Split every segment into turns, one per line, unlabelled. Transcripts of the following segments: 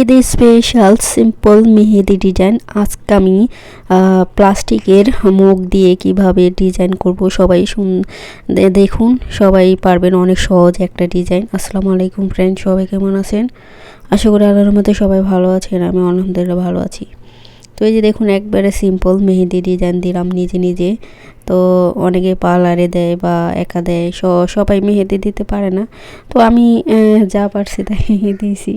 ঈদের special simple মেহেদি design আজকে আমি প্লাস্টিকের মুখ দিয়ে কীভাবে ডিজাইন করব সবাই শুন দেখুন। সবাই পারবেন অনেক সহজ একটা ডিজাইন আসসালামু আলাইকুম ফ্রেন্ড সবাই কেমন আছেন? আশা করি আল্লাহর মধ্যে সবাই ভালো আছেন, আমি আলহামদুলিল্লাহ ভালো আছি। তো এই যে দেখুন, একবারে সিম্পল মেহেদি ডিজাইন দিলাম নিজে নিজে। তো অনেকে পার্লারে দেয় বা একা দেয় সবাই মেহেদি দিতে পারে না। তো আমি যা পারছি তাই দিয়েছি।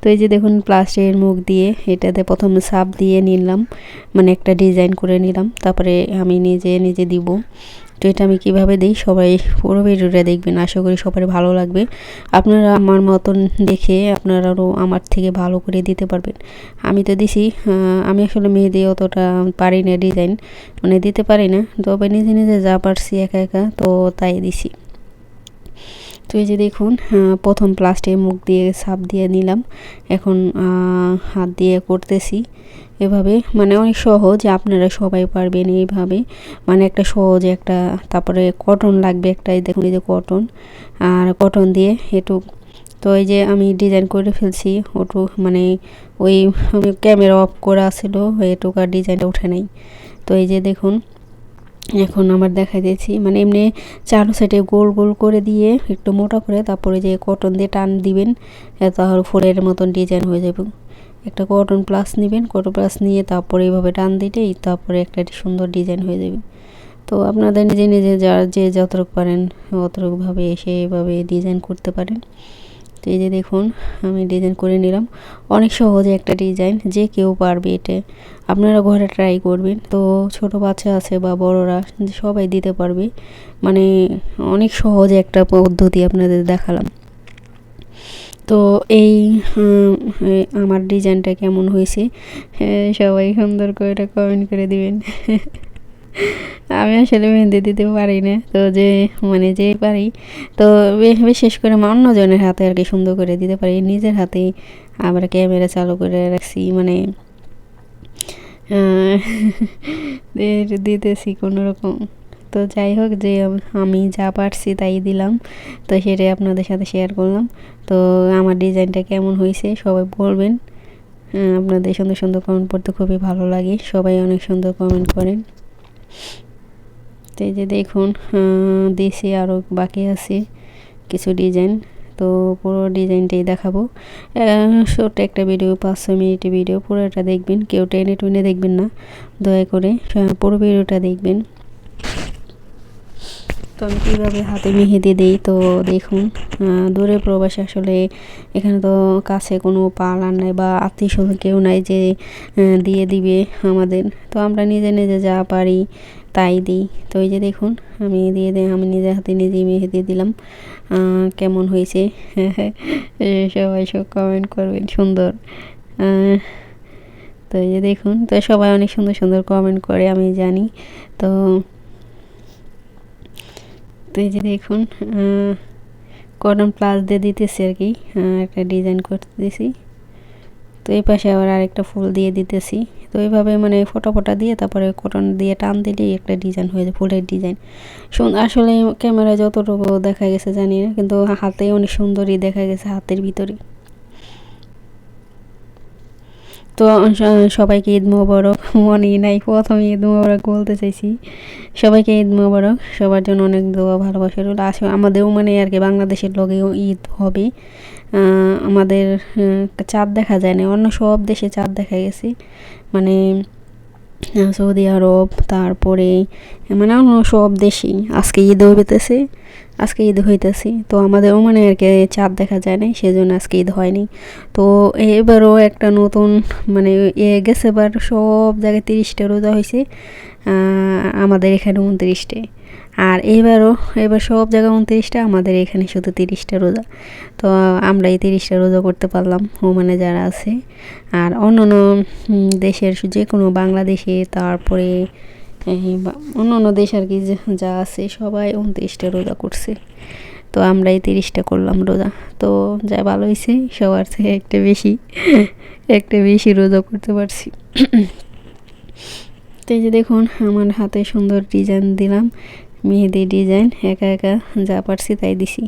তো এই যে দেখুন, প্লাস্টিকের মুখ দিয়ে এটাতে প্রথম সাপ দিয়ে নিলাম। মানে একটা ডিজাইন করে নিলাম। তারপরে আমি নিজে নিজে দিব। তো এটা আমি কীভাবে দিই? সবাই পুরো ভিডিওটা দেখবেন। আশা করি সবার ভালো লাগবে। আপনারা আমার মতন দেখে আপনারাও আমার থেকে ভালো করে দিতে পারবেন। আমি তো দিছি আমি আসলে মেহেদি অতটা পারি না ডিজাইন মানে দিতে পারি না, তবে নিজে নিজে যা পারছি একা একা, তো তাই দিছি। তো এই যে দেখুন প্রথম প্লাস্টে মুখ দিয়ে সাপ দিয়ে নিলাম। এখন হাত দিয়ে করতেছি। এভাবে মানে অনেক সহজ, আপনারা সবাই পারবেন এইভাবে। মানে একটা সহজ একটা, তারপরে কটন লাগবে একটা, এই দেখুন, এই যে কটন আর কটন দিয়ে একটু, তো এই যে আমি ডিজাইন করে ফেলছি, ওটু মানে ওই ক্যামেরা অফ করা ছিল এটুকার ডিজাইনটা উঠে নাই। তো এই যে দেখুন এখন আমার দেখা দিয়েছি। মানে এমনি চারো সাইডে গোল গোল করে দিয়ে একটু মোটা করে তারপরে যে কটন দিয়ে টান দিবেন তাহলে ফুলের মতন ডিজাইন হয়ে যাবে। একটা কটন প্লাস নেবেন কটন প্লাস নিয়ে তারপরে এইভাবে টান দিলেই তারপরে একটা সুন্দর ডিজাইন হয়ে যাবে। তো আপনাদের নিজে নিজে যার যে যতটুকু পারেন, অতটুকুভাবে এসে এভাবে ডিজাইন করতে পারেন। এই যে দেখুন আমি ডিজাইন করে নিলাম। অনেক সহজে একটা ডিজাইন যে কেউ পারবে এটা। আপনারা ঘরে ট্রাই করবেন। তো ছোট বাচ্চা আছে বা বড়রা সবাই দিতে পারবে। মানে অনেক সহজে একটা পদ্ধতি আপনাদের দেখালাম। তো এই আমার ডিজাইনটা কেমন হয়েছে হ্যাঁ, সবাই সুন্দর করে এটা কমেন্ট করে দিবেন। আমি আসলে মেহেন্দি দিতে পারি না তো যে মানে যে পারি, তো বিশেষ করে অন্যজনের হাতে আর কি সুন্দর করে দিতে পারি। নিজের হাতে আবার ক্যামেরা চালু করে রাখছি মানে দিতেছি কোনো রকম তো যাই হোক যে, আমি যা পারছি তাই দিলাম। তো সেটাই আপনাদের সাথে শেয়ার করলাম। তো আমার ডিজাইনটা কেমন হয়েছে সবাই বলবেন। আপনাদের সুন্দর সুন্দর কমেন্ট পড়তে খুবই ভালো লাগে। সবাই অনেক সুন্দর কমেন্ট করেন। তো যে দেখুন দেশে আরও বাকি আছে কিছু ডিজাইন তো পুরো ডিজাইনটাই দেখাবো। ছোট্ট একটা ভিডিও পাঁচশো মিনিটের ভিডিও পুরোটা দেখবেন। কেউ টেনে টুনে দেখবেন না। দয়া করে পুরো ভিডিওটা দেখবেন। তো আমি কীভাবে হাতে মেহেদি দিই? তো দেখুন দূরে প্রবাসে আসলে এখানে তো কাছে কোনো পার্লার নাই বা আত্মীয় স্বজন কেউ নাই যে দিয়ে দিবে আমাদের। তো আমরা নিজে নিজে যা পারি তাই দিই। তো এই যে দেখুন, আমি দিয়ে দিই আমি নিজে হাতে নিজেই মেহেদি দিলাম। কেমন হয়েছে? সবাই সব কমেন্ট করবেন, সুন্দর। তো এই যে দেখুন, তো সবাই অনেক সুন্দর সুন্দর কমেন্ট করে, আমি জানি। তো তো এই যে দেখুন কটন প্লাস দিয়ে দিতেছি আর কি একটা ডিজাইন করতে দিছি তো এই পাশে আবার আরেকটা ফুল দিয়ে দিতেছি। তো এইভাবে মানে ফটো ফোটা দিয়ে তারপরে কটন দিয়ে টান দিলেই একটা ডিজাইন হয়ে যায়, ফুলের ডিজাইন আসলে ক্যামেরায় যতটুকু দেখা গেছে জানি না, কিন্তু হাতে অনেক সুন্দরই দেখা গেছে হাতের ভিতরে। তো সবাইকে ঈদ মোবারক। মনে নাই, প্রথম ঈদ মোবারক বলতে চাইছি। সবাইকে ঈদ মোবারক। সবার জন্য অনেক দোয়া, ভালোবাসা রইল। আসে আমাদেরও মানে আর কি বাংলাদেশের লগেও ঈদ হবে। আমাদের চাঁদ দেখা যায় না অন্য সব দেশে চাঁদ দেখা গেছে। মানে সৌদি আরব, তারপরে মানে অন্য সব দেশেই। আজকে ঈদ হইতেছে, আজকে ঈদ হইতেছে। তো আমাদের মানে আর কি চাঁদ দেখা যায় নাই, সেজন্য আজকে ঈদ হয়নি। তো এবারও একটা নতুন মানে এ গেছে এবার সব জায়গায় তিরিশটা রোজা হয়েছে আমাদের এখানে উনত্রিশটে। আর এবারও, এবার সব জায়গায় উনত্রিশটা, আমাদের এখানে শুধু তিরিশটা রোজা। তো আমরা এই তিরিশটা রোজা করতে পারলাম, ওমানে যারা আছে। আর অন্য অন্য দেশের যে কোনো বাংলাদেশে, তারপরে অন্য অন্য দেশ আর কি যা আছে, সবাই উনত্রিশটা রোজা করছে। তো আমরা এই তিরিশটা করলাম রোজা। তো যা ভালো হয়েছে সবার থেকে একটা বেশি একটা বেশি রোজা করতে পারছি। তো এই যে দেখুন, আমার হাতে সুন্দর ডিজাইন দিলাম, মেহেদি ডিজাইন একা একা যা পারছি তাই দিছি।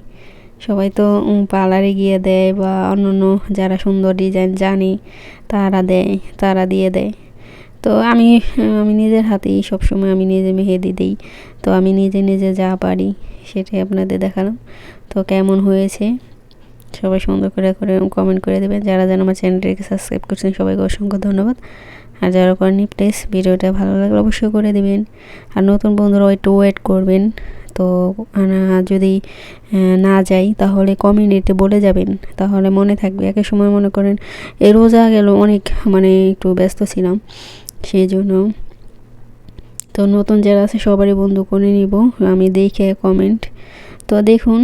সবাই তো পার্লারে গিয়ে দেয় বা অন্যান্য যারা সুন্দর ডিজাইন জানে, তারা দেয়, তারা দিয়ে দেয়। তো আমি আমি নিজের হাতেই সবসময় আমি নিজে মেহেদি দিই। তো আমি নিজে নিজে যা পারি, সেটাই আপনাদের দেখালাম। তো কেমন হয়েছে? সবাই সুন্দর করে করে কমেন্ট করে দেবেন। যারা যেন আমার চ্যানেলটিকে সাবস্ক্রাইব করছেন, সবাইকে অসংখ্য ধন্যবাদ। আর যারা করেনি প্লিজ ভিডিওটা ভালো লাগলে অবশ্যই করে দেবেন। আর নতুন বন্ধুরা একটু ওয়েট করবেন। তো যদি না যাই, তাহলে কমিউনিটি বলে যাবেন। তাহলে মনে থাকবে। একের সময় মনে করেন, এ রোজা গেল, অনেক মানে একটু ব্যস্ত ছিলাম। সেই জন্য। তো নতুন যারা আছে, সবারই বন্ধু করে নিব। আমি দেখে কমেন্ট তো দেখুন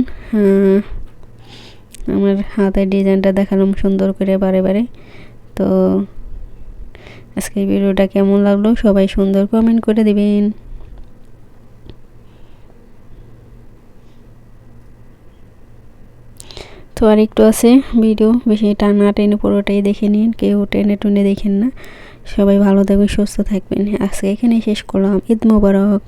আমার হাতের ডিজাইনটা দেখালাম সুন্দর করে বারে বারে। তো আজকে ভিডিওটা কেমন লাগল সবাই সুন্দর কমেন্ট করে দিবেন। তো আর একটু আছে ভিডিও, বেশি টানা টেনে পুরোটাই দেখে নিন, কেউ টেনে টুনে দেখেন না। সবাই ভালো থাকবেন, সুস্থ থাকবেন। আজকে এখানে শেষ করলাম। ঈদ মোবারক।